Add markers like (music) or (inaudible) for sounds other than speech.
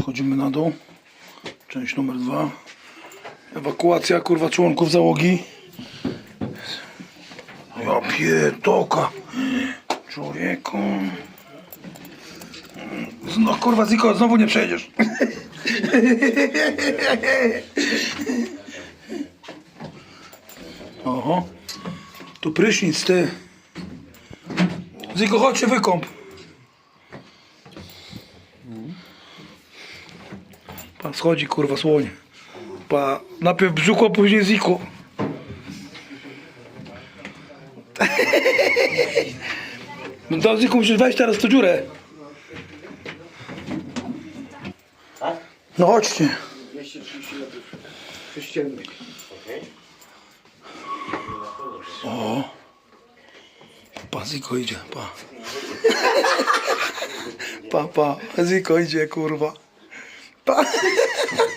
Schodzimy na dół. Część numer dwa. Ewakuacja kurwa członków załogi. Ja pierdolka. Człowieku. No kurwa Ziko, znowu nie przejdziesz. Oho. Tu prysznic ty. Ziko, chodź się wykąp. Pa schodzi kurwa słoń. Pa najpierw brzucho, a później Ziko. No to Ziko musisz wejść teraz w tę dziurę. No chodźcie. 230 metrów sześciennych. Pa, Ziko idzie, pa. (laughs) Pa, pa, Ziko idzie, kurwa. pas. (laughs)